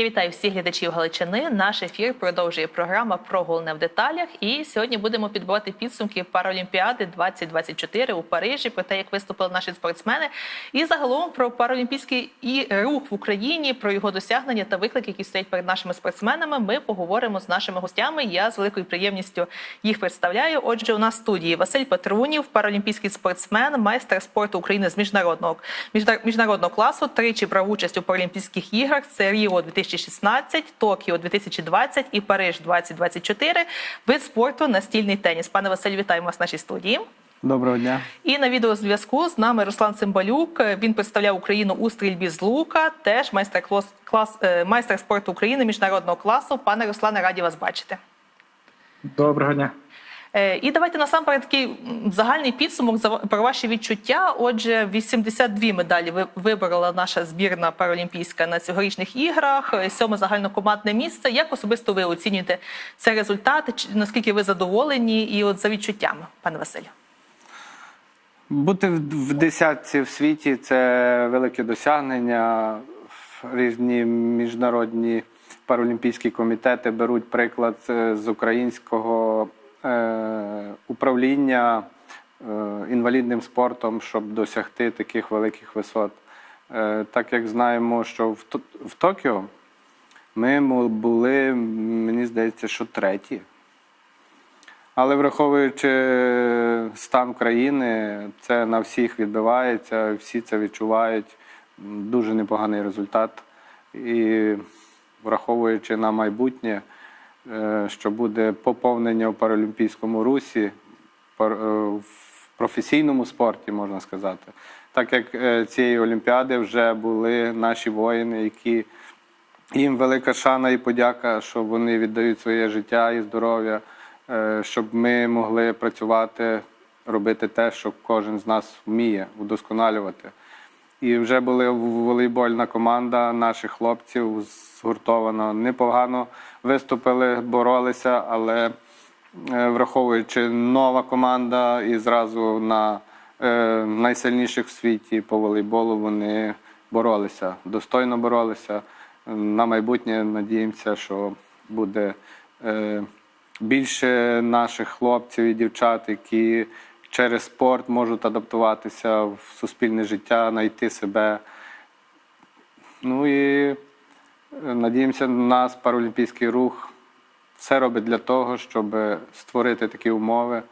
Я вітаю всіх глядачів Галичини. Наш ефір продовжує програма про головне в деталях. І сьогодні будемо підбивати підсумки Паралімпіади 2024 у Парижі, про те, як виступили наші спортсмени, і загалом про паралімпійський і рух в Україні, про його досягнення та виклики, які стоять перед нашими спортсменами. Ми поговоримо з нашими гостями. Я з великою приємністю їх представляю. Отже, у нас студії Василь Петрунів, паралімпійський спортсмен, майстер спорту України з міжнародного міжна- міжнародного класу. Тричі брав участь у Паралімпійських іграх. Це Ріо 2016, Токіо 2020 і Париж 2024. Вид спорту настільний теніс. Пане Василь, вітаємо вас в нашій студії. Доброго дня. І на відеозв'язку з нами Руслан Цимбалюк. Він представляв Україну у стрільбі з лука. Теж майстер клас, клас е, майстер спорту України міжнародного класу. Пане Руслане, раді вас бачити. Доброго дня. Е, І давайте насамперед такий загальний підсумок про ваші відчуття. Отже, 82 медалі ви- виборола наша збірна паралімпійська на цьогорічних іграх. е, Сьоме загальнокомандне місце. Як особисто ви оцінюєте цей результат? Наскільки ви задоволені? І от за відчуттями, пане Василю? Бути в десятці в світі це велике досягнення. Різні міжнародні паралімпійські комітети беруть приклад е, з українського управління е, інвалідним спортом, щоб досягти таких великих висот. Е, так як знаємо, що в, Токіо ми були, мені здається, що треті. Але враховуючи стан країни, це на всіх відбивається, всі це відчувають. Дуже непоганий результат. І враховуючи на майбутнє, е, що буде поповнення в паралімпійському русі, е, в професійному спорті, можна сказати. Так як е, цієї Олімпіади вже були наші воїни, які їм велика шана і подяка, що вони віддають своє життя і здоров'я, е, щоб ми могли працювати, робити те, що кожен з нас вміє удосконалювати. І вже була волейбольна команда наших хлопців згуртована. Непогано виступили, боролися, але е, враховуючи нова команда і зразу на е, найсильніших в світі по волейболу вони боролися, достойно боролися. На майбутнє надіємося, що буде е, більше наших хлопців і дівчат, які через спорт можуть адаптуватися в суспільне життя, знайти себе. Ну і е, надіємося, нас паралімпійський рух все робить для того, щоб створити такі умови,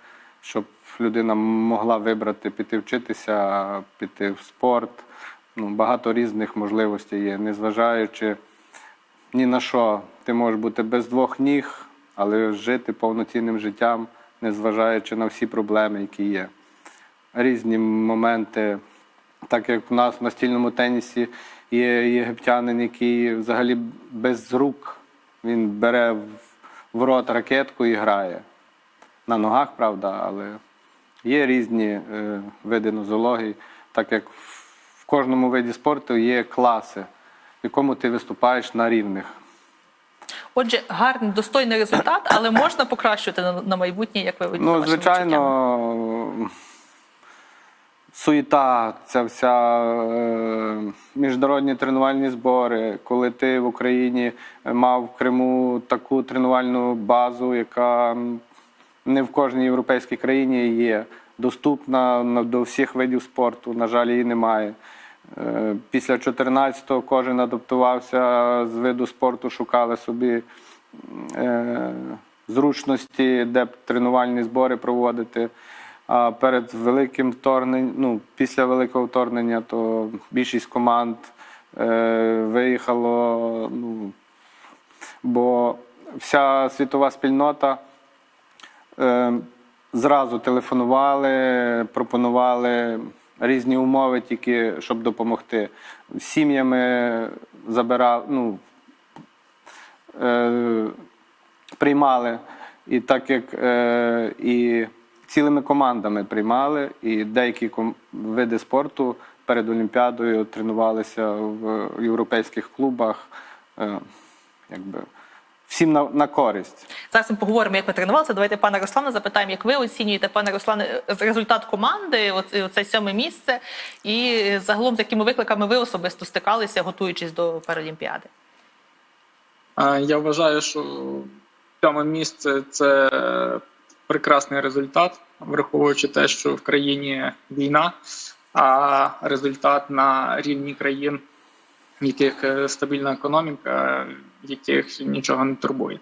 щоб людина могла вибрати піти вчитися, піти в спорт. Ну, багато різних можливостей є, незважаючи ні на що. Ти можеш бути без двох ніг, але жити повноцінним життям, незважаючи на всі проблеми, які є. Різні моменти, так як в нас в настільному тенісі є єгиптянин, який взагалі без рук він бере в- рот ракетку і грає. На ногах, правда, але є різні е, види нозології, так як в кожному виді спорту є класи, в якому ти виступаєш на рівних. Отже, гарний достойний результат, але можна покращувати на, на майбутнє, як ви Ну, звичайно, суєта, ця вся е, міжнародні тренувальні збори, коли ти в Україні мав в Криму таку тренувальну базу, яка не в кожній європейській країні є, доступна до всіх видів спорту. На жаль, її немає. Е, Після 14-го кожен адаптувався з виду спорту, шукали собі е, зручності, де тренувальні збори проводити. А перед великим вторгненням, ну, після великого вторгнення, то більшість команд е, виїхало. Ну, бо вся світова спільнота зразу телефонували, пропонували різні умови, тільки щоб допомогти. Сім'ями забирали, ну, е, приймали. І так як е, і цілими командами приймали, і деякі види спорту перед Олімпіадою тренувалися в європейських клубах. Е, якби, всім на, на користь. Зараз ми поговоримо, як ви тренувалися. Давайте пана Руслана запитаємо, як ви оцінюєте, пане Руслане, результат команди, оце, оце сьоме місце, і загалом з якими викликами ви особисто стикалися, готуючись до Паралімпіади? Е, Я вважаю, що сьоме місце це прекрасний результат, враховуючи те, що в країні війна, а результат на рівні країн, в яких е, стабільна економіка, яких нічого не турбує.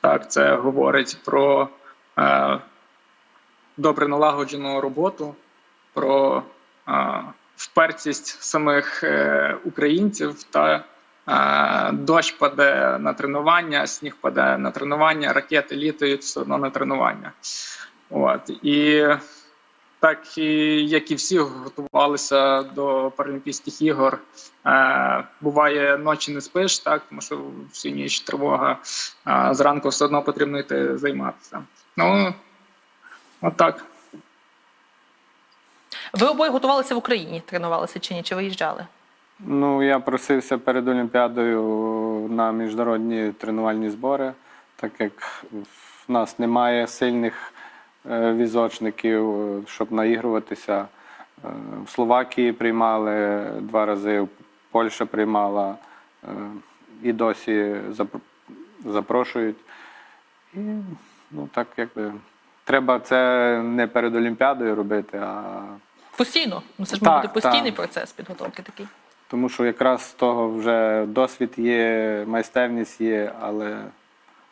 Так, це говорить про е, добре налагоджену роботу, про е, впертість самих е, українців та е, дощ паде на тренування, сніг паде на тренування, ракети літають все одно на тренування. От і так і як і всі готувалися до Паралімпійських ігор. Е, буває ночі не спиш, так тому що всю ніч тривога. А зранку все одно потрібно йти займатися. Ну отак. Ви обоє готувалися в Україні, тренувалися чи ні? Чи виїжджали? Ну, я просився перед Олімпіадою на міжнародні тренувальні збори, так як в нас немає сильних візочників, е, щоб наігруватися. Е, В Словакії приймали два рази, Польща приймала е, і досі запрошують. І ну, так якби треба це не перед Олімпіадою робити, а Постійно. Ну це ж Так, має бути постійний так. процес підготовки такий. Тому що якраз з того вже досвід є, майстерність є, але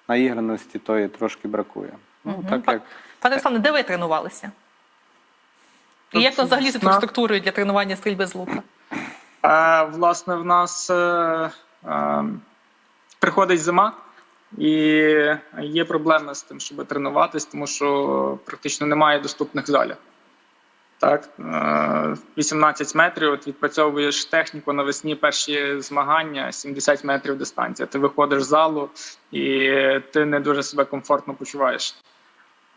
наіграності тої трошки бракує. Ну, Мгм. так як Пане Руслане, де ви тренувалися? І як там взагалі з інфраструктурою для тренування стрільби з лука? Е, власне, в нас е, е, приходить зима, і є проблеми з тим, щоб тренуватись, тому що практично немає доступних залів. Так, е, 18 метрів. От відпрацьовуєш техніку навесні перші змагання, 70 метрів дистанція. Ти виходиш з залу і ти не дуже себе комфортно почуваєш.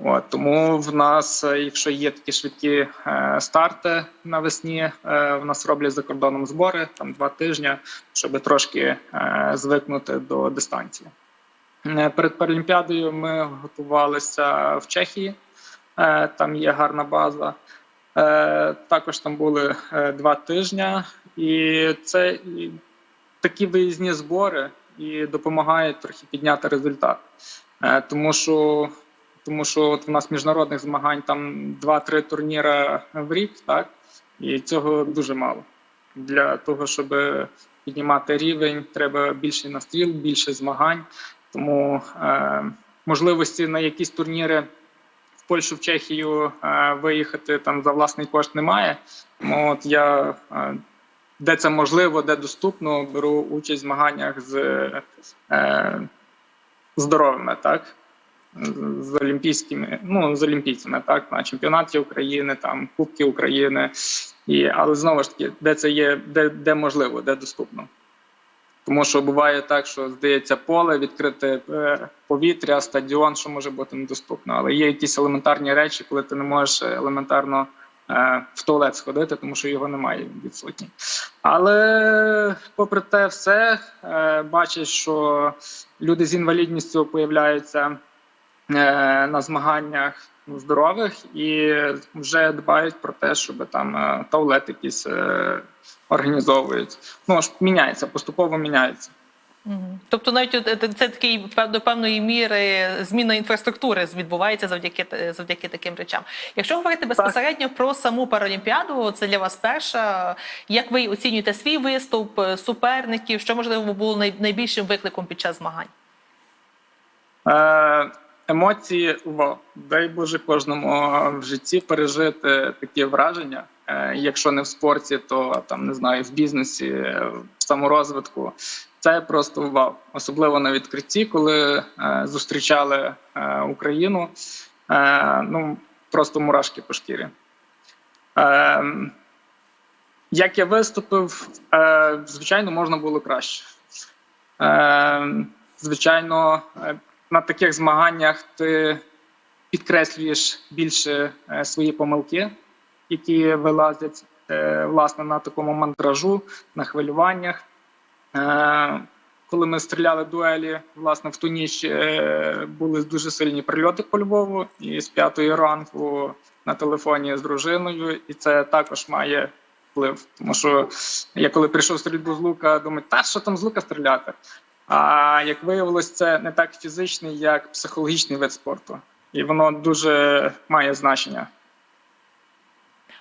От, тому в нас, е, якщо є такі швидкі е, старти навесні, е, в нас роблять за кордоном збори там два тижні, щоб трошки е, звикнути до дистанції. Е, Перед Паралімпіадою ми готувалися в Чехії, е, там є гарна база. Е, Також там були е, два тижні, і це і такі виїзні збори і допомагають трохи підняти результат. Е, Тому що тому що от в нас міжнародних змагань там 2-3 турніри в рік, так і цього дуже мало. Для того, щоб піднімати рівень, треба більше настріл, більше змагань. Тому е, можливості на якісь турніри в Польщу, в Чехію е, виїхати там за власний кошт немає. Тому от я е, де це можливо, де доступно, беру участь в змаганнях з е, здоровими, так з олімпійськими, ну з олімпійцями, так на чемпіонаті України, там Кубки України, і але знову ж таки, де це є, де, де можливо, де доступно. Тому що буває так, що здається поле, відкрите е, повітря, стадіон, що може бути недоступно. Але є якісь елементарні речі, коли ти не можеш елементарно е, в туалет сходити, тому що його немає він відсутній. Але попри те, все е, бачиш, що люди з інвалідністю появляються на змаганнях здорових і вже дбають про те, щоб там е, туалет якийсь е, організовують. Ну ж міняється, поступово міняється. Тобто, навіть е, це такий до певної міри зміна інфраструктури відбувається завдяки завдяки таким речам. Якщо говорити безпосередньо про саму паралімпіаду, це для вас перша. Як ви оцінюєте свій виступ, е, суперників? Що можливо було найбільшим викликом під час змагань? Е, емоції вау. Дай Боже кожному в житті пережити такі враження. Е, якщо не в спорті, то там не знаю, в бізнесі, е, в саморозвитку. Це просто вау. Особливо на відкритті, коли е, зустрічали е, Україну. Е, ну просто мурашки по шкірі. Е, як я виступив, е, звичайно, можна було краще. Е, звичайно, е, на таких змаганнях ти підкреслюєш більше е, свої помилки, які вилазять е, власне на такому мантражу, на хвилюваннях. Е, Коли ми стріляли дуелі, власне, в ту ніч були дуже сильні прильоти по Львову, і з п'ятої ранку на телефоні з дружиною, і це також має вплив. Тому що я коли прийшов стрільбу з лука, думаю, та що там з лука стріляти? А як виявилось, це не так фізичний, як психологічний вид спорту, і воно дуже має значення.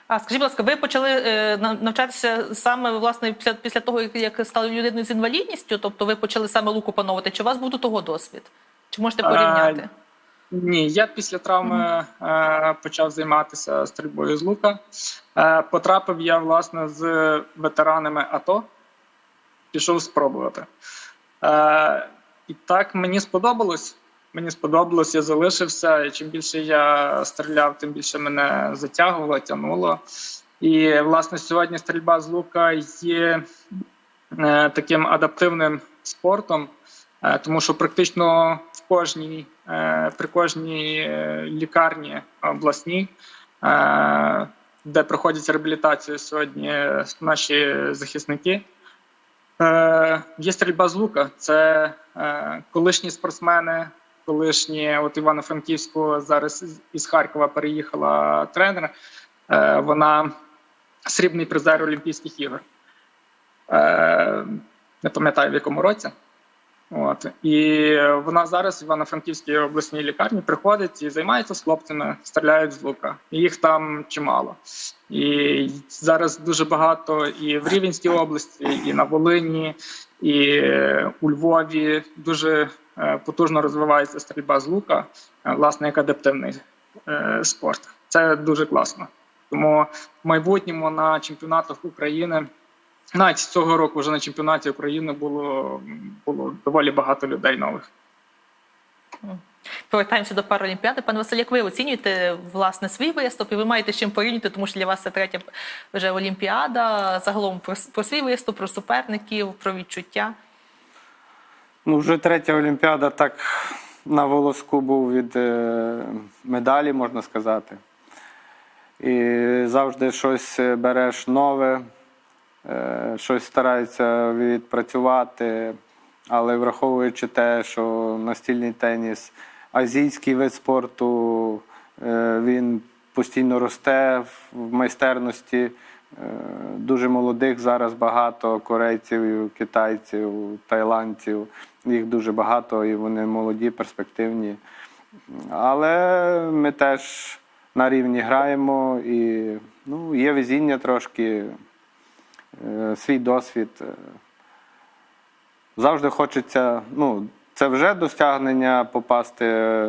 А скажіть, будь ласка, ви почали е, навчатися саме власне після, після того, як- стали людиною з інвалідністю? Тобто ви почали саме лук опановувати? Чи у вас був до того досвід? Чи можете А, порівняти? Ні, я після травми е, почав займатися стрільбою з лука. Е, потрапив я власне з ветеранами АТО, пішов спробувати. Е, і так мені сподобалось. Мені сподобалось, я залишився. І чим більше я стріляв, тим більше мене затягувало, тягнуло. І власне сьогодні стрільба з лука є е, таким адаптивним спортом, е, тому що практично в кожній е, при кожній е, лікарні обласній, е, де проходять реабілітацію сьогодні наші захисники. Е, Є стрільба з лука. Це е, колишні спортсмени, колишні от Івано-Франківську зараз із- Харкова переїхала тренер. Е, Вона срібний призер Олімпійських ігор. Не пам'ятаю в якому році. От і вона зараз в Івано-Франківській обласній лікарні приходить і займається з хлопцями, стріляють з лука. Їх там чимало. І зараз дуже багато і в Рівненській області, і на Волині, і у Львові дуже е, потужно розвивається стрільба з лука, е, власне, як адаптивний е, спорт. Це дуже класно. Тому в майбутньому на чемпіонатах України. Навіть цього року вже на чемпіонаті України було, було доволі багато людей нових. Повертаємося до Паралімпіади. Пане Василь, як ви оцінюєте власне свій виступ? І ви маєте з чим порівняти, тому що для вас це третя вже Олімпіада. Загалом про, про свій виступ, про суперників, про відчуття. Ну, вже третя Олімпіада так на волоску був від е, медалі, можна сказати. І завжди щось береш нове, е, щось старається відпрацювати. Але враховуючи те, що настільний теніс, азійський вид спорту, е, він постійно росте в майстерності. Е, Дуже молодих зараз багато корейців, китайців, тайландців. Їх дуже багато і вони молоді, перспективні. Але ми теж на рівні граємо і ну, є везіння трошки, е, свій досвід. Е, Завжди хочеться, ну, це вже досягнення попасти е,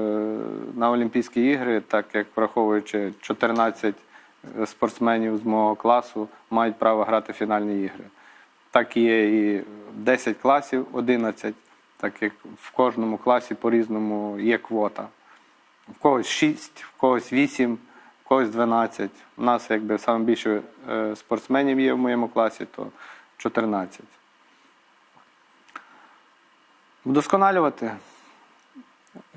на Олімпійські ігри, так як враховуючи 14 спортсменів з мого класу мають право грати фінальні ігри. Так є і 10 класів, 11, так як в кожному класі по-різному є квота. В когось 6, в когось 8, в когось 12. У нас якби саме більше е, спортсменів є в моєму класі, то 14. Вдосконалювати,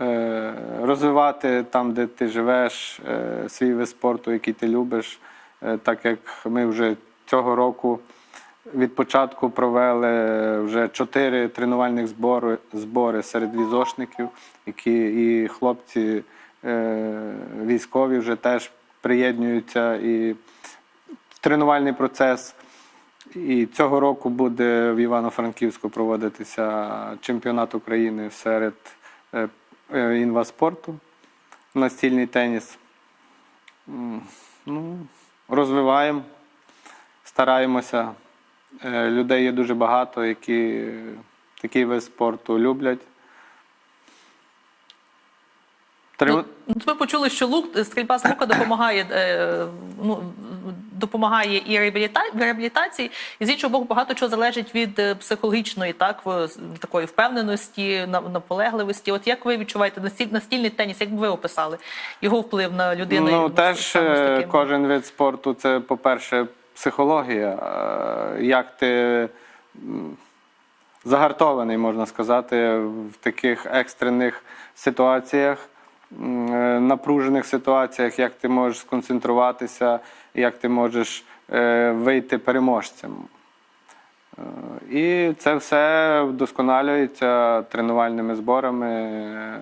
е, розвивати там, де ти живеш, е, свій вид спорту, який ти любиш. Так як ми вже цього року від початку провели вже чотири тренувальних збори, збори серед візошників, які і хлопці військові вже теж приєднуються і в тренувальний процес. І цього року буде в Івано-Франківську проводитися чемпіонат України серед е, е, інваспорту, настільний теніс. Ну, розвиваємо, стараємося. Е, Людей є дуже багато, які такий вид спорту люблять. Ну, ми почули, що лук стрільба з лука допомагає, е, ну, допомагає і реабіліта- реабілітації, і з іншого боку, багато чого залежить від е, психологічної, так такої впевненості, наполегливості. От як ви відчуваєте настільний теніс, як би ви описали його вплив на людину? Ну, і, теж е, кожен вид спорту це, по-перше, психологія. Е, Як ти загартований, можна сказати, в таких екстрених ситуаціях, е, напружених ситуаціях, як ти можеш сконцентруватися, як ти можеш е, вийти переможцем. Е, І це все вдосконалюється тренувальними зборами, е,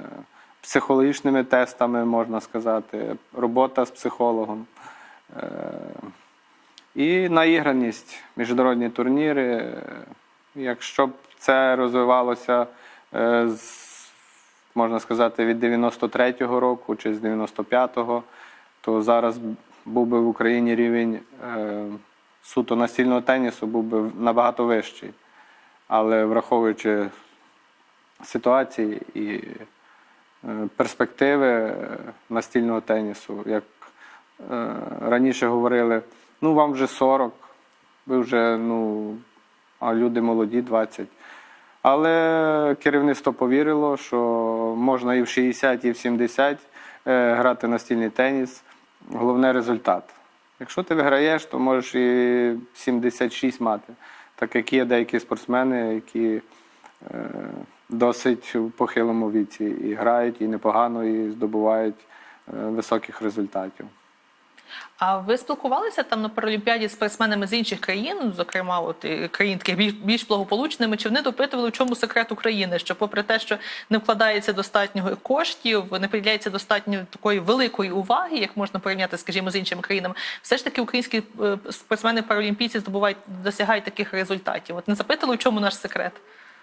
психологічними тестами, можна сказати, робота з психологом. Е, І наіграність, міжнародні турніри. Е, Якщо б це розвивалося е, з, можна сказати, від 93-го року чи з 95-го, то зараз був би в Україні рівень е, суто настільного тенісу був би набагато вищий. Але враховуючи ситуації і е, перспективи е, настільного тенісу, як е, раніше говорили, ну вам вже 40, ви вже, ну, а люди молоді 20. Але керівництво повірило, що можна і в 60, і в 70 е, грати настільний теніс. Головне результат. Якщо ти виграєш, то можеш і 76 мати. Так як є деякі спортсмени, які е, досить в похилому віці і грають, і непогано, і здобувають е, високих результатів. А ви спілкувалися там на Паралімпіаді з спортсменами з інших країн, зокрема, от е, країн таких більш, більш благополучними, чи вони допитували, в чому секрет України? Що, попри те, що не вкладається достатньо коштів, не приділяється достатньо такої великої уваги, як можна порівняти, скажімо, з іншими країнами, все ж таки українські е, спортсмени паралімпійці здобувають досягають таких результатів. От не запитали, в чому наш секрет?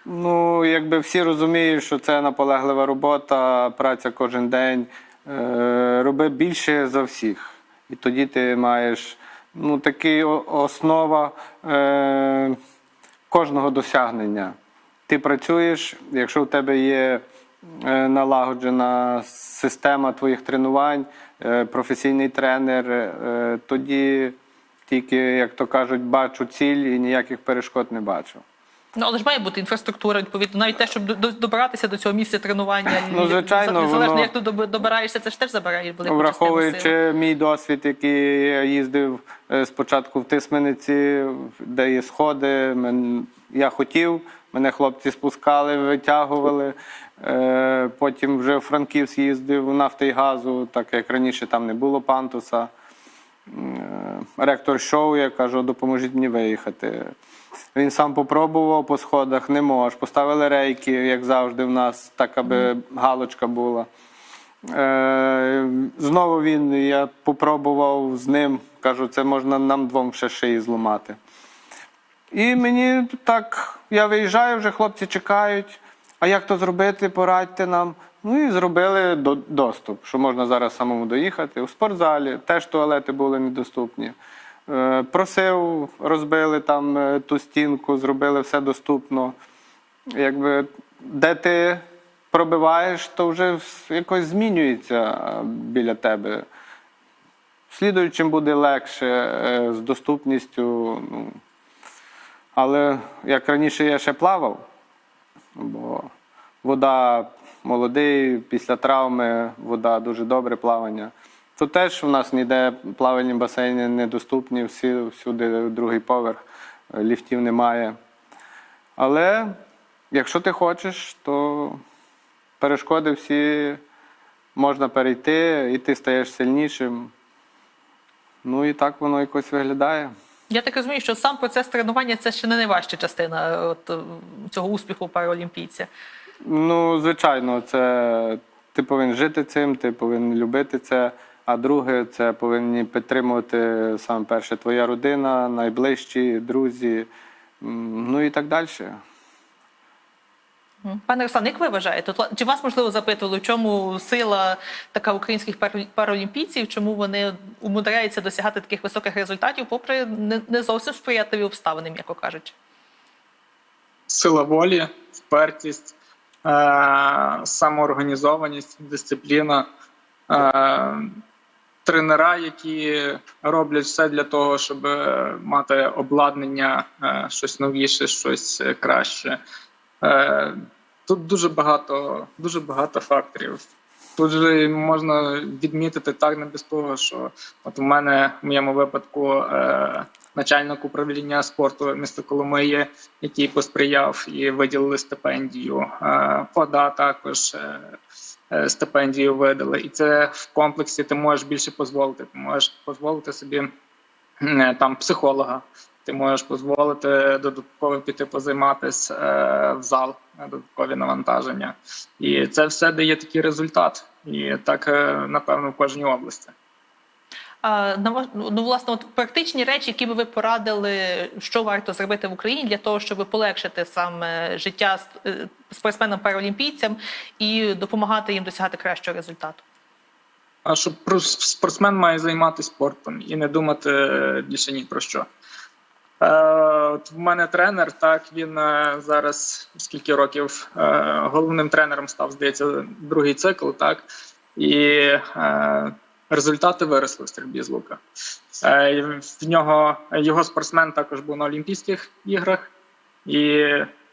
Ну, якби всі розуміють, що це наполеглива робота, праця кожен день. Е, роби більше за всіх. І тоді ти маєш ну, такий основа е, кожного досягнення. Ти працюєш, якщо в тебе є е, налагоджена система твоїх тренувань, е, професійний тренер, е, тоді тільки, як то кажуть, бачу ціль і ніяких перешкод не бачу. Ну, але ж має бути інфраструктура, відповідно, навіть те, щоб до- до- добиратися до цього місця тренування. Ну, звичайно, незалежно, воно- як ти добираєшся, це ж теж забирає велику. Враховуючи мій досвід, який я їздив е, спочатку в Тисмениці, де є сходи, я хотів, мене хлопці спускали, витягували. Е, Потім вже в Франківськ їздив в нафти і газу, так як раніше там не було пантуса. Е, Ректор йшов, я кажу, допоможіть мені виїхати. Він сам попробував по сходах, не мож. Поставили рейки, як завжди, в нас, так аби галочка була. Е, знову він, я попробував з ним, кажу, це можна нам двом ще шиї зламати. І мені так, я виїжджаю, вже хлопці чекають. А як то зробити, порадьте нам. Ну і зробили до- доступ, що можна зараз самому доїхати. У спортзалі теж туалети були недоступні. Е, Просив, розбили там е, ту стінку, зробили все доступно. Якби де ти пробиваєш, то вже якось змінюється е, біля тебе. Слідуючим буде легше з доступністю. Ну. Але як раніше я ще плавав, бо вода молодий, після травми вода дуже добре плавання. То теж у нас ніде плавальні басейни недоступні, всі, всюди другий поверх, ліфтів немає. Але якщо ти хочеш, то перешкоди всі можна перейти, і ти стаєш сильнішим. Ну і так воно якось виглядає. Я так розумію, що сам процес тренування це ще не найважча частина е, от, е, цього успіху паралімпійця. Ну, звичайно, це ти повинен жити цим, ти повинен любити це. А друге, це повинні підтримувати саме перше твоя родина, найближчі, друзі, ну і так далі. Пане Руслан, як ви вважаєте, чи вас можливо запитували, в чому сила така українських паралімпійців, чому вони умудряються досягати таких високих результатів, попри не, зовсім сприятливі обставини, м'яко кажучи? Сила волі, впертість, самоорганізованість, дисципліна, е- тренера, які роблять все для того, щоб е, мати обладнання, е- щось новіше, щось е, краще. Е- тут дуже багато, дуже багато факторів. Тут же можна відмітити так не без того, що от у мене в моєму випадку е, начальник управління спорту міста Коломиї, який посприяв і виділили стипендію. Е, ПОДА також е, е, стипендію видали. І це в комплексі ти можеш більше дозволити. Ти можеш дозволити собі е, там психолога. Ти можеш дозволити додатково піти позайматися е, в зал, е, додаткові навантаження. І це все дає такий результат. І так, е, напевно, в кожній області. Ну, власне, от практичні речі, які би ви порадили, що варто зробити в Україні для того, щоб полегшити саме життя е, спортсменам-паралімпійцям і допомагати їм досягати кращого результату. А що спортсмен має займатися спортом і не думати е, більше ні про що. Е, от в мене тренер, так він зараз скільки років головним тренером став, здається, другий цикл, так і результати виросли в стрільбі з лука. Е, в нього його спортсмен також був на Олімпійських іграх, і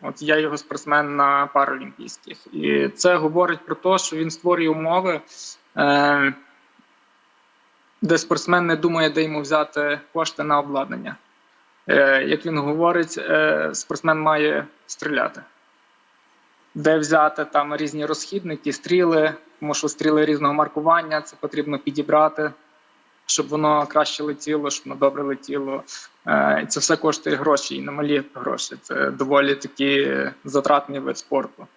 от я його спортсмен на Паралімпійських. І це говорить про те, що він створює умови. Е, де спортсмен не думає, де йому взяти кошти на обладнання. Е, як він говорить, спортсмен має стріляти. Де взяти там різні розхідники, стріли, тому що стріли різного маркування, це потрібно підібрати, щоб воно краще летіло, щоб воно добре летіло. Е, це все коштує гроші і немалі гроші. Це доволі такі затратний вид спорту.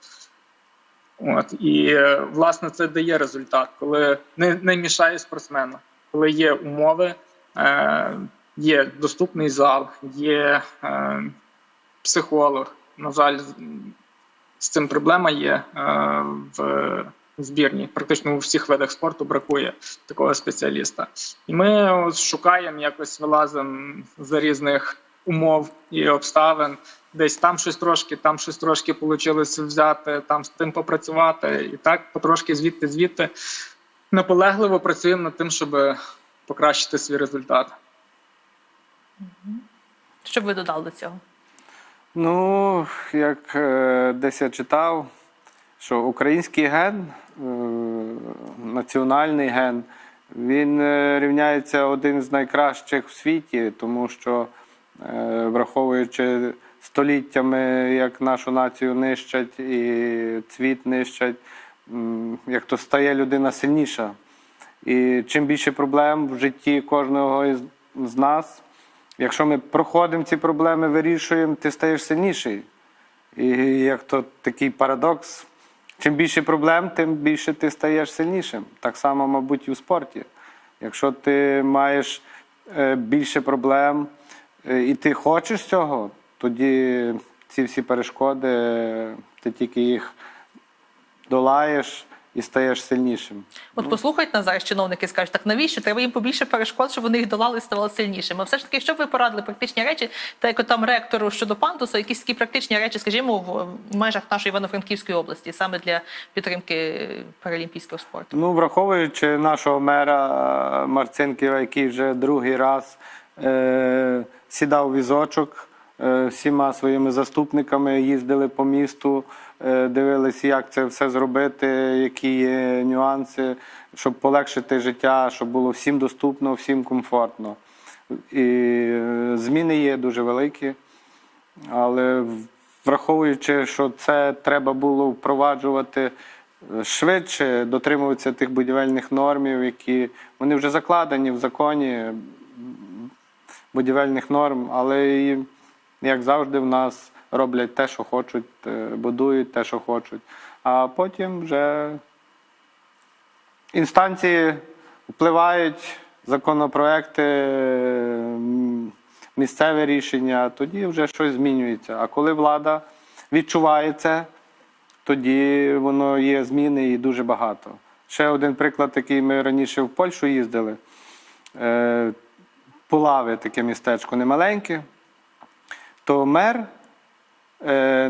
От і е, власне це дає результат, коли не, не мішає спортсмену, коли є умови, е, є доступний зал, є е, психолог. На жаль, з- цим проблема є е, в збірні. Практично у всіх видах спорту бракує такого спеціаліста. І ми шукаємо, якось вилазимо за різних умов і обставин. Десь там щось трошки, там щось трошки вийшло взяти, там з тим попрацювати. І так потрошки звідти, звідти наполегливо працюємо над тим, щоб покращити свій результат. Що б ви додали до цього? Ну, як е, десь я читав, що український ген, е, національний ген, він е, рівняється один з найкращих в світі, тому що, враховуючи століттями, як нашу націю нищать і цвіт нищать, як то стає людина сильніша. І чим більше проблем в житті кожного з нас, якщо ми проходимо ці проблеми, вирішуємо, ти стаєш сильніший. І як то такий парадокс, чим більше проблем, тим більше ти стаєш сильнішим. Так само, мабуть, і у спорті. Якщо ти маєш е, більше проблем е, і ти хочеш цього, тоді ці всі перешкоди, е, ти тільки їх долаєш і стаєш сильнішим. От послухають нас зараз чиновники скажуть, так навіщо треба їм побільше перешкод, щоб вони їх долали і ставали сильнішими. А все ж таки, що б ви порадили практичні речі, та як там ректору щодо пандусу, якісь такі практичні речі, скажімо, в в межах нашої Івано-Франківської області, саме для підтримки паралімпійського спорту. Ну, враховуючи нашого мера е, Марцинківа, який вже другий раз е, сідав візочок е, всіма своїми заступниками, їздили по місту, е, дивилися, як це все зробити, які є нюанси, щоб полегшити життя, щоб було всім доступно, всім комфортно. І е, зміни є дуже великі. Але враховуючи, що це треба було впроваджувати е, швидше, дотримуватися тих будівельних нормів, які вони вже закладені в законі будівельних норм, але і, як завжди, в нас роблять те, що хочуть, е, будують те, що хочуть. А потім вже інстанції впливають, законопроекти, місцеве рішення, тоді вже щось змінюється. А коли влада відчуває це, тоді воно є зміни і дуже багато. Ще один приклад, який ми раніше в Польщу їздили. Е, Пулави таке містечко немаленьке, то мер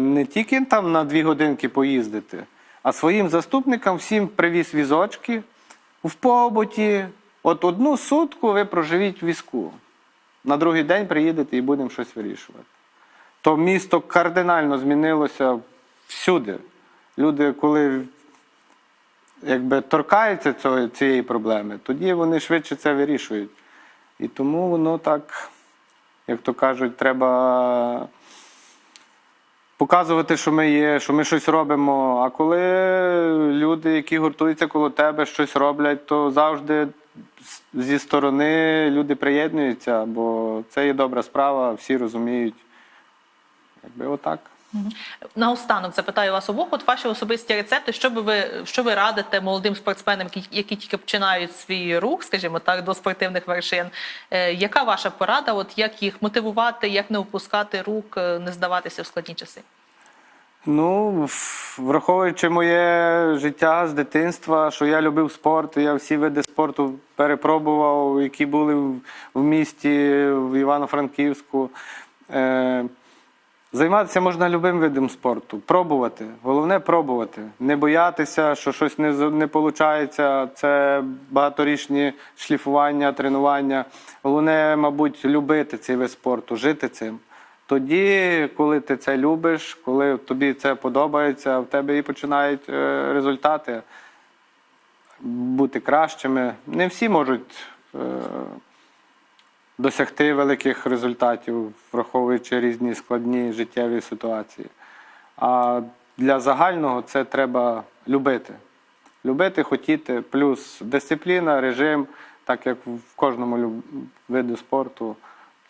не тільки там на дві годинки поїздити, а своїм заступникам всім привіз візочки в побуті. От одну сутку ви проживіть в візку. На другий день приїдете і будемо щось вирішувати. То місто кардинально змінилося всюди. Люди, коли якби, торкаються цього, цієї проблеми, тоді вони швидше це вирішують. І тому воно так, як то кажуть, треба показувати, що ми є, що ми щось робимо. А коли люди, які гуртуються коло тебе, щось роблять, то завжди зі сторони люди приєднуються, бо це є добра справа, всі розуміють. Якби отак. Наостанок запитаю вас обох, от ваші особисті рецепти, що би ви що ви радите молодим спортсменам, які, які тільки починають свій рух, скажімо так, до спортивних вершин. Е, яка ваша порада? От як їх мотивувати, як не опускати рук, е, не здаватися в складні часи? Ну, враховуючи моє життя з дитинства, що я любив спорт, я всі види спорту перепробував, які були в, в місті, в Івано-Франківську. Е, займатися можна любим видом спорту, пробувати. Головне пробувати. Не боятися, що щось не, не виходить. Це багаторічні шліфування, тренування. Головне, мабуть, любити цей вид спорту, жити цим. Тоді, коли ти це любиш, коли тобі це подобається, в тебе і починають е, результати бути кращими. Не всі можуть е, досягти великих результатів, враховуючи різні складні життєві ситуації. А для загального це треба любити. Любити, хотіти, плюс дисципліна, режим, так як в кожному виду спорту.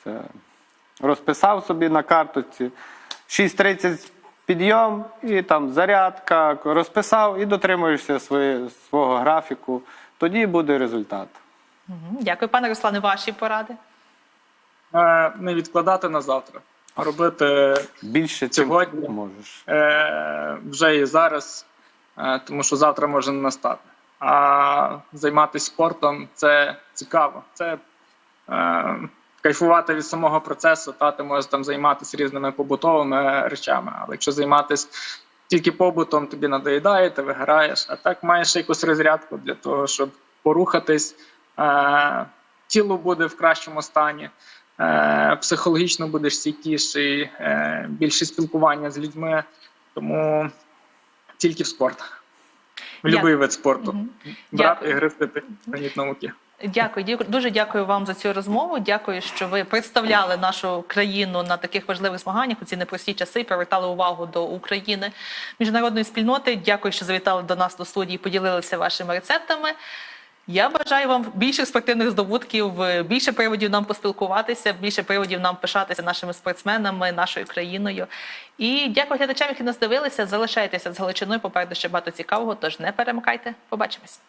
Це розписав собі на карточці 6.30 підйом і там зарядка, розписав і дотримуєшся своє, свого графіку. Тоді буде результат. Дякую, пане Руслане, ваші поради. Е, Не відкладати на завтра, а робити Більше Сьогодні. можеш. е, вже і зараз, е, тому що завтра може не настати. А займатися спортом це цікаво. Це е, кайфувати від самого процесу. Та ти можеш там займатися різними побутовими речами. Але якщо займатися тільки побутом, тобі надоїдає, ти виграєш. А так маєш якусь розрядку для того, щоб порухатись. Е, тіло буде в кращому стані. Е, психологічно будеш стійкіший, е, більше спілкування з людьми, тому тільки в спорт. В будь-який вид спорту. Брати і гристити граніт науки. Дякую, дякую. дуже дякую вам за цю розмову. Дякую, що ви представляли нашу країну на таких важливих змаганнях у ці непрості часи. Привертали увагу до України міжнародної спільноти. Дякую, що завітали до нас до студії, поділилися вашими рецептами. Я бажаю вам більших спортивних здобутків, е, більше приводів нам поспілкуватися, більше приводів нам пишатися нашими спортсменами, нашою країною. І дякую глядачам, які нас дивилися. Залишайтеся з Галичиною. Попереду ще багато цікавого. Тож не перемикайте. Побачимось.